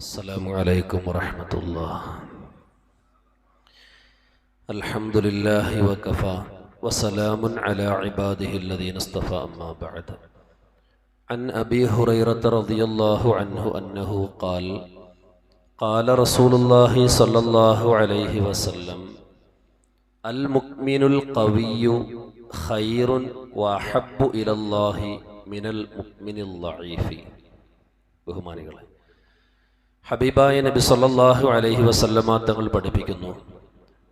السلام عليكم ورحمه الله الحمد لله وكفى وسلام على عباده الذين اصطفى أما بعد عن ابي هريره رضي الله عنه انه قال قال رسول الله صلى الله عليه وسلم المؤمن القوي خير وأحب الى الله من المؤمن الضعيف بهما ഹബീബായ നബി സല്ലല്ലാഹു അലൈഹി വസല്ലമ തങ്ങൾ പഠിപ്പിക്കുന്നു.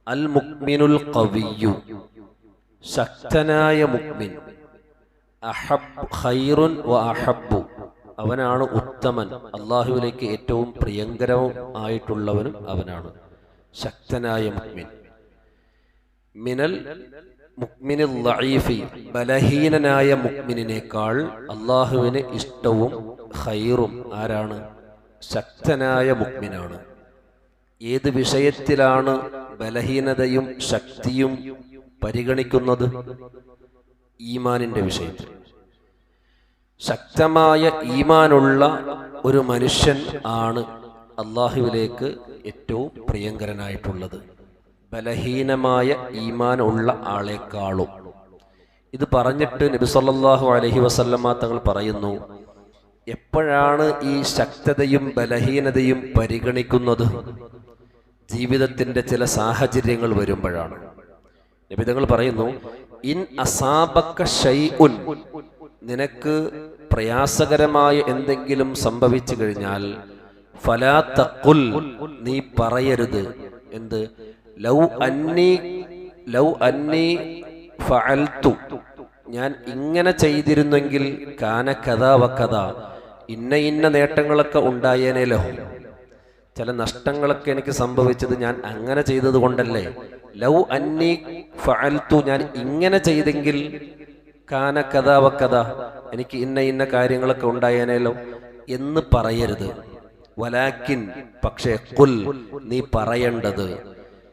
അൽ മുക്മിനുൽ കവിയു ശക്തനായ മുക്മിൻ. അഹബ് ഖൈറുൻ വ അഹബ്ബു. അവനാണ് ഉത്തമൻ. അള്ളാഹുവിലേക്ക് ഏറ്റവും പ്രിയങ്കരവും ആയിട്ടുള്ളവനും അവനാണ്. ശക്തനായ മുക്മിൻ. മിനൽ മുക്മിനിൽ ലഈഫി. ബലഹീനനായ മുക്മിനിനേക്കാൾ അള്ളാഹുവിന് ഇഷ്ടവും ഖൈറും ആരാണ്? ശക്തനായ മുക്മിനാണ് ഏത് വിഷയത്തിലാണ് ബലഹീനതയും ശക്തിയും പരിഗണിക്കുന്നത്? ഈമാനിന്റെ വിഷയത്തിൽ ശക്തമായ ഈമാനുള്ള ഒരു മനുഷ്യൻ ആണ് അള്ളാഹുവിലേക്ക് ഏറ്റവും പ്രിയങ്കരനായിട്ടുള്ളത്. ബലഹീനമായ ഈമാൻ ഉള്ള ആളെക്കാളും. ഇത് പറഞ്ഞിട്ട് നബി അലഹി അലൈഹി വസല്ലമ തങ്ങൾ പറയുന്നു എപ്പോഴാണ് ഈ ശക്തതയും ബലഹീനതയും പരിഗണിക്കുന്നത്? ജീവിതത്തിന്റെ ചില സാഹചര്യങ്ങൾ വരുമ്പോഴാണ്. നിബിതങ്ങൾ പറയുന്നു ഇൻ അസാബക്ക ഷൈഉൻ നിനക്ക് പ്രയാസകരമായ എന്തെങ്കിലും സംഭവിച്ചു കഴിഞ്ഞാൽ ഫലാ തഖുൽ നീ പറയരുത് എന്ത്? ലൗ അന്നി ലൗ അന്നി ഫഅൽതു ഞാൻ ഇങ്ങനെ ചെയ്തിരുന്നെങ്കിൽ കാന കഥ വക്കഥ ഇന്ന ഇന്ന നേട്ടങ്ങളൊക്കെ ഉണ്ടായേനേലോ. ചില നഷ്ടങ്ങളൊക്കെ എനിക്ക് സംഭവിച്ചത് ഞാൻ അങ്ങനെ ചെയ്തത് കൊണ്ടല്ലേ. ലൗ അന്നി ഫഅൽതു ഞാൻ ഇങ്ങനെ ചെയ്തെങ്കിൽ കാന കഥാവ കഥ എനിക്ക് ഇന്ന ഇന്ന കാര്യങ്ങളൊക്കെ ഉണ്ടായേനേലോ എന്ന് പറയരുത്. വലാക്കിൻ പക്ഷേ കുൽ നീ പറയേണ്ടത്.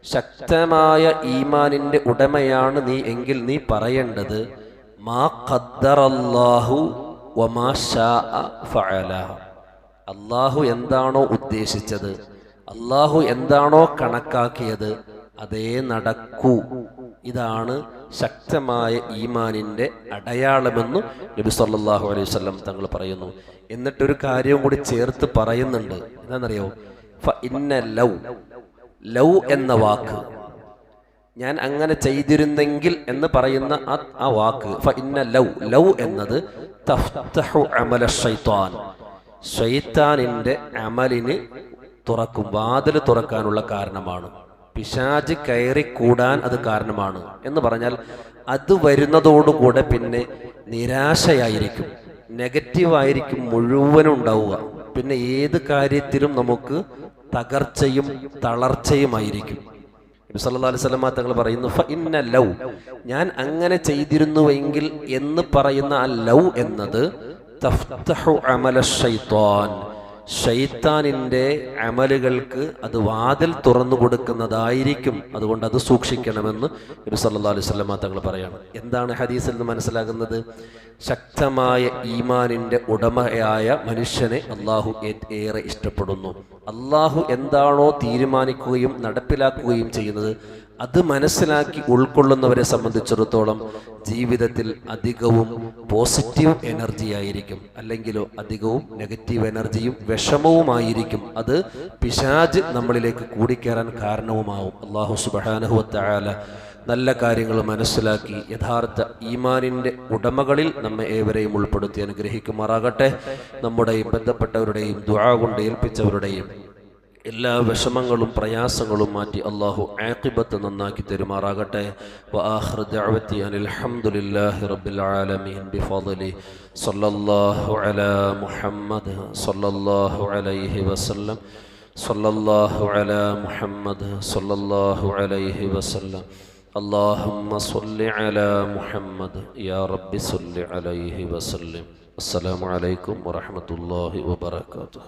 ശക്തമായ ഈമാനിന്റെ ഉടമയാണ് നീ എങ്കിൽ നീ പറയേണ്ടത്. മാ ഖദ്ദറല്ലാഹു ഫഅല. അള്ളാഹു എന്താണോ ഉദ്ദേശിച്ചത് അള്ളാഹു എന്താണോ കണക്കാക്കിയത് അതേ നടക്കൂ. ഇതാണ് ശക്തമായ ഈമാനിന്റെ അടയാളമെന്ന് നബി സല്ലാഹു അലൈഹി വസല്ലം തങ്ങൾ പറയുന്നു. എന്നിട്ടൊരു കാര്യവും കൂടി ചേർത്ത് പറയുന്നുണ്ട്. എന്താണെന്നറിയോ? ഇന്ന ലൗ. ലൗ എന്ന വാക്ക്. ഞാൻ അങ്ങനെ ചെയ്തിരുന്നെങ്കിൽ എന്ന് പറയുന്ന ആ വാക്ക്. ഇന്ന ലൗ. ലൗ എന്നത് അമല ഷൈത്താൻ ഷൈത്താനിന്റെ അമലിന് തുറക്കും വാതിൽ തുറക്കാനുള്ള കാരണമാണ്. പിശാജ് കയറി കൂടാൻ അത് കാരണമാണ്. എന്ന് പറഞ്ഞാൽ അത് വരുന്നതോടുകൂടെ പിന്നെ നിരാശയായിരിക്കും. നെഗറ്റീവായിരിക്കും മുഴുവനും ഉണ്ടാവുക. പിന്നെ ഏത് കാര്യത്തിലും നമുക്ക് തകർച്ചയും തളർച്ചയുമായിരിക്കും അലൈഹി വസല്ലം തങ്ങൾ പറയുന്നു ഫ ലൗ. ഞാൻ അങ്ങനെ ചെയ്തിരുന്നുവെങ്കിൽ എന്ന് പറയുന്ന ആ ലൗ എന്നത് തഫ്തഹു അമല ഷൈത്താൻ ഷൈത്താനിന്റെ അമലുകൾക്ക് അത് വാതിൽ തുറന്നു കൊടുക്കുന്നതായിരിക്കും. അതുകൊണ്ട് അത് സൂക്ഷിക്കണമെന്ന് നബി സല്ലാ അലൈഹി സ്വലമ തങ്ങൾ പറയാണ്. എന്താണ് ഹദീസിൽ നിന്ന് മനസ്സിലാകുന്നത്? ശക്തമായ ഈമാനിന്റെ ഉടമയായ മനുഷ്യനെ അള്ളാഹു ഏറെ ഇഷ്ടപ്പെടുന്നു. അള്ളാഹു എന്താണോ തീരുമാനിക്കുകയും നടപ്പിലാക്കുകയും ചെയ്യുന്നത് അത് മനസ്സിലാക്കി ഉൾക്കൊള്ളുന്നവരെ സംബന്ധിച്ചിടത്തോളം ജീവിതത്തിൽ അധികവും പോസിറ്റീവ് എനർജി ആയിരിക്കും. അല്ലെങ്കിലോ അധികവും നെഗറ്റീവ് എനർജിയും വിഷമവുമായിരിക്കും. അത് പിശാജ് നമ്മളിലേക്ക് കൂടിക്കേറാൻ കാരണവുമാവും. അള്ളാഹു സുബാനഹുവത്തായാല നല്ല കാര്യങ്ങൾ മനസ്സിലാക്കി യഥാർത്ഥ ഈമാനിന്റെ ഉടമകളിൽ നമ്മെ ഏവരെയും ഉൾപ്പെടുത്തി അനുഗ്രഹിക്കുമാറാകട്ടെ. നമ്മുടെയും ബന്ധപ്പെട്ടവരുടെയും ദുആ കൊണ്ട് ഏൽപ്പിച്ചവരുടെയും എല്ലാ വിഷമങ്ങളും പ്രയാസങ്ങളും മാറ്റി അള്ളാഹു ആക്കിബത്ത് നന്നാക്കി തരുമാറാകട്ടെ വആഖിർ ദഅവതി അനിൽ ഹംദുലില്ലാഹി റബ്ബിൽ ആലമീൻ ബിഫദ്ലി സല്ലല്ലാഹു അലാ മുഹമ്മദ് സല്ലല്ലാഹു അലൈഹി വസല്ലം സല്ലല്ലാഹു അലാ മുഹമ്മദ് സല്ലല്ലാഹു അലൈഹി വസല്ലം اللهم صل على محمد يا رب صل عليه وسلم السلام عليكم ورحمة الله وبركاته